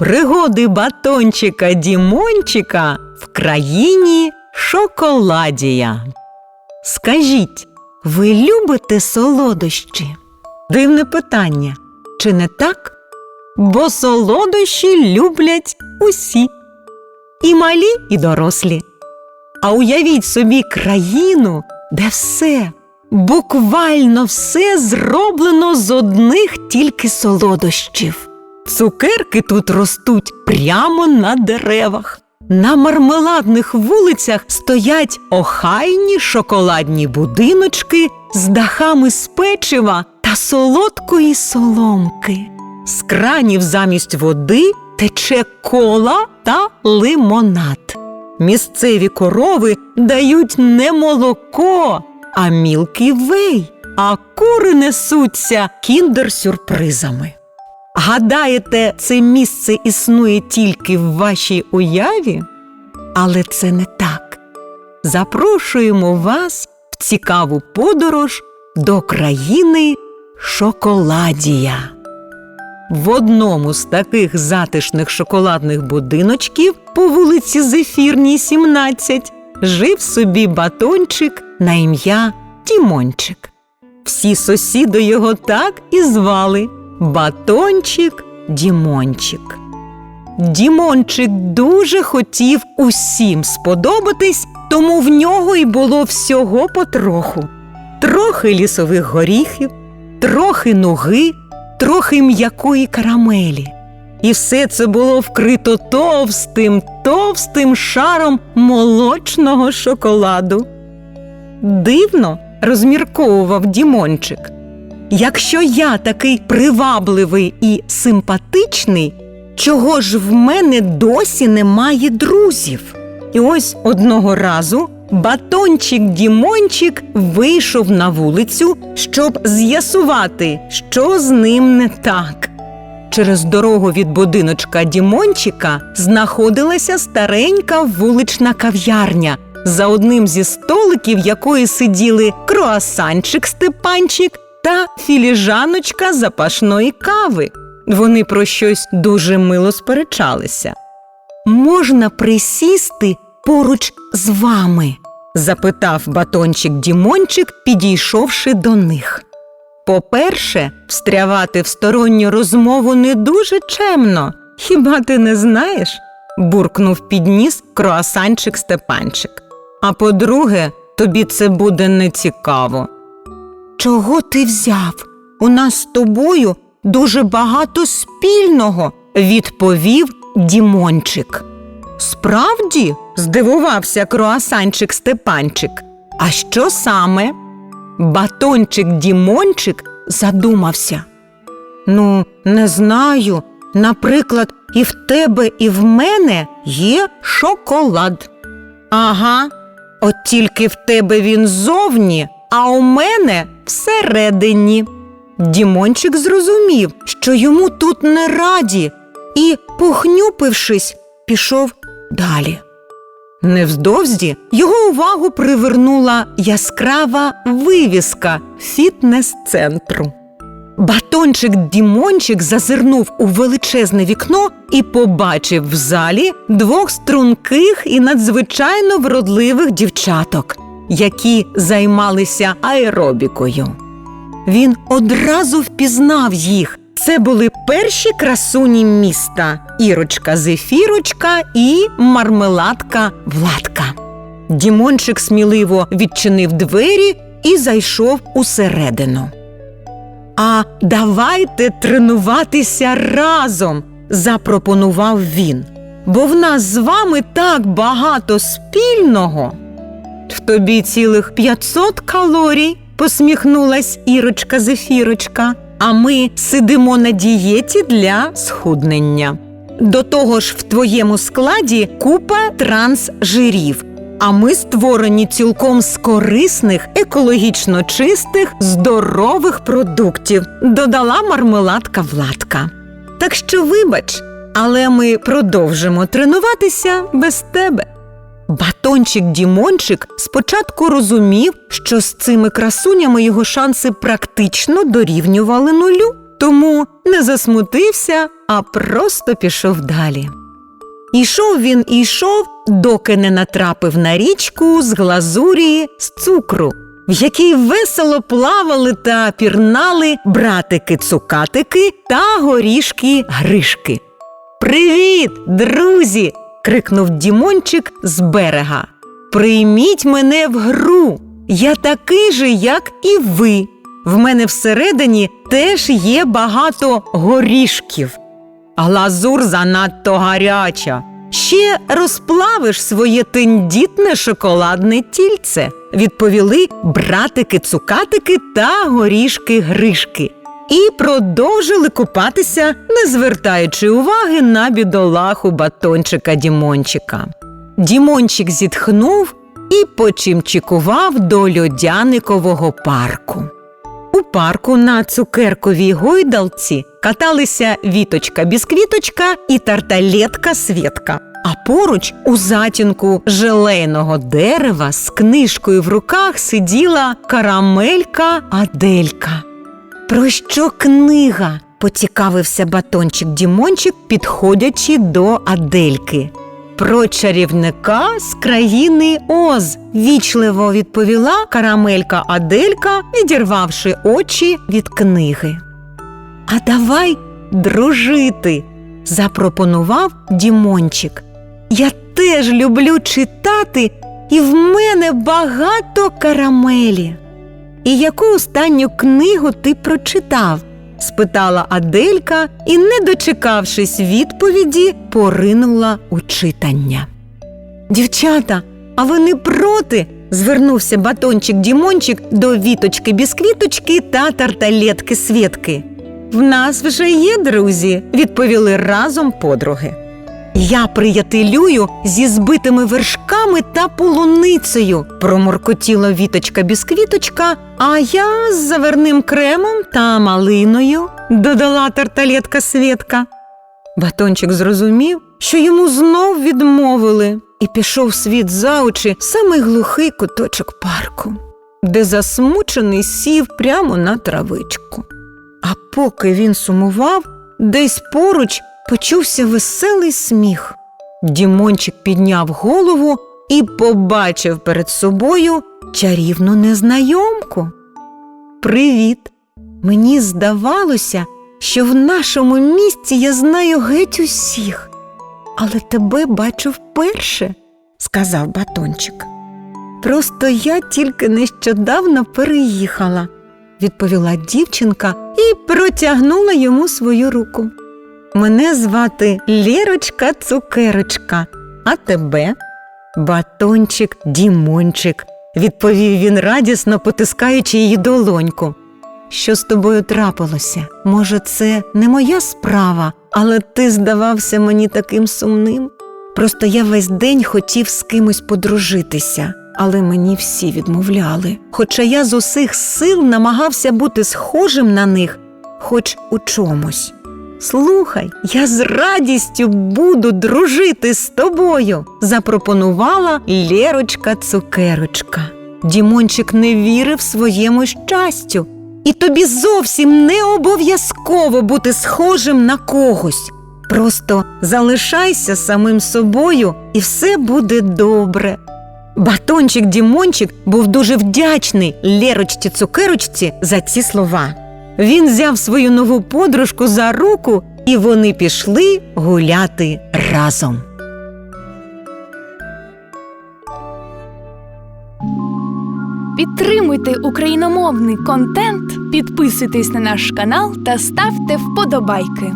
Пригоди батончика Дімончика в країні Шоколадія. Скажіть, ви любите солодощі? Дивне питання, чи не так? Бо солодощі люблять усі. І малі, і дорослі. А уявіть собі країну, де все, буквально все зроблено з одних тільки солодощів. Цукерки тут ростуть прямо на деревах. На мармеладних вулицях стоять охайні шоколадні будиночки з дахами з печива та солодкої соломки. З кранів замість води тече кола та лимонад. Місцеві корови дають не молоко, а мілкий вей, а кури несуться кіндер-сюрпризами. Гадаєте, це місце існує тільки в вашій уяві? Але це не так. Запрошуємо вас в цікаву подорож до країни Шоколадія. В одному з таких затишних шоколадних будиночків по вулиці Зефірній, 17, жив собі батончик на ім'я Тімончик. Всі сусіди його так і звали Батончик Дімончик. Дімончик дуже хотів усім сподобатись, тому в нього й було всього потроху. Трохи лісових горіхів, трохи нуги, трохи м'якої карамелі. І все це було вкрито товстим, товстим шаром молочного шоколаду. Дивно розмірковував Дімончик. Якщо я такий привабливий і симпатичний, чого ж в мене досі немає друзів? І ось одного разу батончик Дімончик вийшов на вулицю, щоб з'ясувати, що з ним не так. Через дорогу від будиночка Дімончика знаходилася старенька вулична кав'ярня, за одним зі столиків якої сиділи круасанчик Степанчик та філіжаночка запашної кави. Вони про щось дуже мило сперечалися. Можна присісти поруч з вами? запитав батончик Дімончик, підійшовши до них. По-перше, встрявати в сторонню розмову не дуже чемно. Хіба ти не знаєш? буркнув підніс круасанчик Степанчик. А по-друге, тобі це буде нецікаво. Чого ти взяв? У нас з тобою дуже багато спільного, відповів Дімончик. Справді? здивувався круасанчик Степанчик. А що саме? Батончик Дімончик задумався. Ну, не знаю. Наприклад, і в тебе, і в мене є шоколад. Ага, от тільки в тебе він зовні, а у мене всередині. Дімончик зрозумів, що йому тут не раді, і, похнюпившись, пішов далі. Невздовзі його увагу привернула яскрава вивіска фітнес-центру. Батончик Дімончик зазирнув у величезне вікно і побачив в залі двох струнких і надзвичайно вродливих дівчаток, які займалися аеробікою. Він одразу впізнав їх. Це були перші красуні міста Ірочка Зефірочка і мармеладка Владка. Дімончик сміливо відчинив двері і зайшов усередину. А давайте тренуватися разом, запропонував він. Бо в нас з вами так багато спільного. В тобі цілих 500 калорій, посміхнулась Ірочка Зефірочка, а ми сидимо на дієті для схуднення. До того ж, в твоєму складі купа трансжирів, а ми створені цілком з корисних, екологічно чистих, здорових продуктів, додала мармеладка Владка. Так що, вибач, але ми продовжимо тренуватися без тебе. Батончик Дімончик спочатку розумів, що з цими красунями його шанси практично дорівнювали нулю. тому не засмутився, а просто пішов далі. Ішов він і йшов, доки не натрапив на річку з глазурі з цукру, в якій весело плавали та пірнали братики-цукатики та горішки-гришки. Привіт, друзі! Крикнув Дімончик з берега. Прийміть мене в гру. Я такий же, як і ви. В мене всередині теж є багато горішків. Глазур занадто гаряча. Ще розплавиш своє тендітне шоколадне тільце, відповіли братики-цукатики та горішки-гришки. І продовжили купатися, не звертаючи уваги на бідолаху батончика Дімончика. Дімончик зітхнув і почимчикував до льодяникового парку. У парку на цукерковій гойдалці каталися віточка бісквіточка і тарталетка Свєтка. А поруч у затінку желейного дерева з книжкою в руках сиділа карамелька Аделька. Про що книга? поцікавився батончик Дімончик, підходячи до Адельки. Про чарівника з країни Оз, вічливо відповіла карамелька Аделька, відірвавши очі від книги. А давай дружити, запропонував Дімончик. Я теж люблю читати, і в мене багато карамелі. І яку останню книгу ти прочитав? спитала Аделька і, не дочекавшись відповіді, поринула у читання. Дівчата, а ви не проти? звернувся батончик Дімончик до віточки бісквіточки та тарталетки Свєтки. В нас вже є друзі, відповіли разом подруги. Я приятелюю зі збитими вершками та полуницею, проморкотіла віточка бісквіточка, а я з заверним кремом та малиною, додала тарталетка Свєтка. Батончик зрозумів, що йому знов відмовили, і пішов світ за очі самий глухий куточок парку, де засмучений сів прямо на травичку. А поки він сумував, десь поруч почувся веселий сміх. Дімончик підняв голову і побачив перед собою чарівну незнайомку. Привіт! Мені здавалося, що в нашому місті я знаю геть усіх, але тебе бачу вперше, сказав батончик. Просто я тільки нещодавно переїхала, відповіла дівчинка і протягнула йому свою руку. Мене звати Лєрочка Цукерочка, а тебе? Батончик Дімончик, відповів він радісно, потискаючи її долоньку. Що з тобою трапилося? Може, це не моя справа, але ти здавався мені таким сумним. Просто я весь день хотів з кимось подружитися, але мені всі відмовляли. Хоча я з усіх сил намагався бути схожим на них, хоч у чомусь. Слухай, я з радістю буду дружити з тобою, запропонувала Лєрочка Цукерочка. Дімончик не вірив своєму щастю, і тобі зовсім не обов'язково бути схожим на когось. Просто залишайся самим собою, і все буде добре. Батончик Дімончик був дуже вдячний Лєрочці Цукерочці за ці слова. Він взяв свою нову подружку за руку, і вони пішли гуляти разом. Підтримуйте україномовний контент, підписуйтесь на наш канал та ставте вподобайки.